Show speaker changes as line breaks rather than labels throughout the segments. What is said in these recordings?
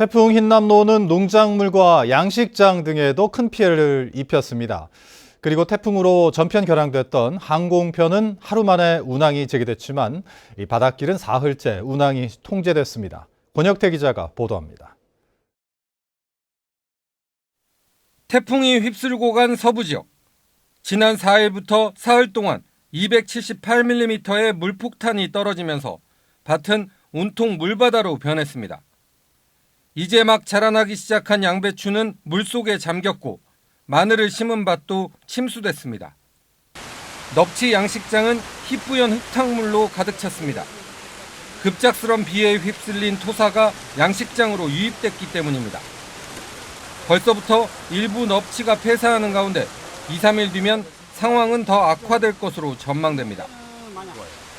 태풍 흰남노는 농작물과 양식장 등에도 큰 피해를 입혔습니다. 그리고 태풍으로 전편 결항됐던 항공편은 하루 만에 운항이 재개됐지만 이 바닷길은 사흘째 운항이 통제됐습니다. 권혁태 기자가 보도합니다.
태풍이 휩쓸고 간 서부 지역. 지난 4일부터 사흘 동안 278mm의 물폭탄이 떨어지면서 밭은 온통 물바다로 변했습니다. 이제 막 자라나기 시작한 양배추는 물속에 잠겼고 마늘을 심은 밭도 침수됐습니다. 넙치 양식장은 희뿌연 흙탕물로 가득 찼습니다. 급작스런 비에 휩쓸린 토사가 양식장으로 유입됐기 때문입니다. 벌써부터 일부 넙치가 폐사하는 가운데 2, 3일 뒤면 상황은 더 악화될 것으로 전망됩니다.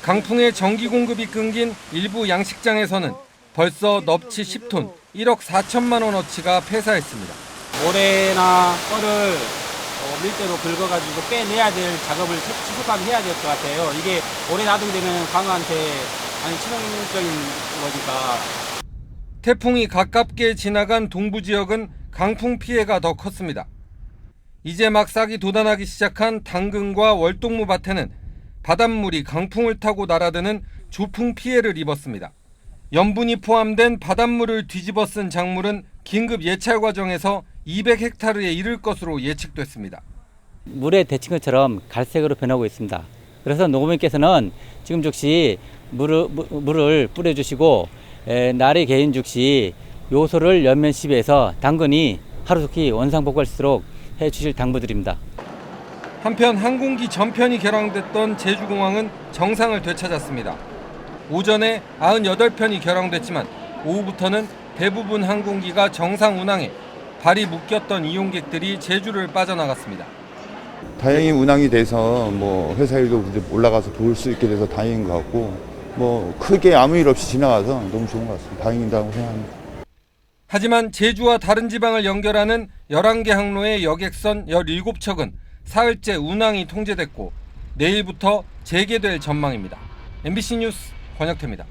강풍의 전기 공급이 끊긴 일부 양식장에서는 벌써 넙치 10톤 1억 4천만 원어치가 폐사했습니다.
모래나 뻘을 어, 밀대로 긁어가지고 빼내야 될 작업을 치속하게 해야 될 것 같아요. 이게 오래 놔두게 되면 광어한테 많이 치명적인 거니까
태풍이 가깝게 지나간 동부 지역은 강풍 피해가 더 컸습니다. 이제 막 싹이 돋아나기 시작한 당근과 월동무 밭에는 바닷물이 강풍을 타고 날아드는 조풍 피해를 입었습니다. 염분이 포함된 바닷물을 뒤집어 쓴 작물은 긴급 예찰 과정에서 200헥타르에 이를 것으로 예측됐습니다.
물에 데친 것처럼 갈색으로 변하고 있습니다. 그래서 농민께서는 지금 즉시 물을, 무- 물을 뿌려주시고 에, 날이 개인 즉시 요소를 연면 시비해서 당근이 하루속히 원상복구할 수 있도록 해주실 당부드립니다.
한편 항공기 전편이 결항됐던 제주공항은 정상을 되찾았습니다. 오전에 98편이 결항됐지만 오후부터는 대부분 항공기가 정상 운항해 발이 묶였던 이용객들이 제주를 빠져나갔습니다.
다행히 운항이 돼서 뭐 회사 일도 올라가서 볼수 있게 돼서 다행인 것 같고 뭐 크게 아무 일 없이 지나가서 너무 좋은 것 같습니다. 다행이라고 생각합니다.
하지만 제주와 다른 지방을 연결하는 11개 항로의 여객선 17척은 사흘째 운항이 통제됐고 내일부터 재개될 전망입니다. MBC 뉴스 권혁태입니다.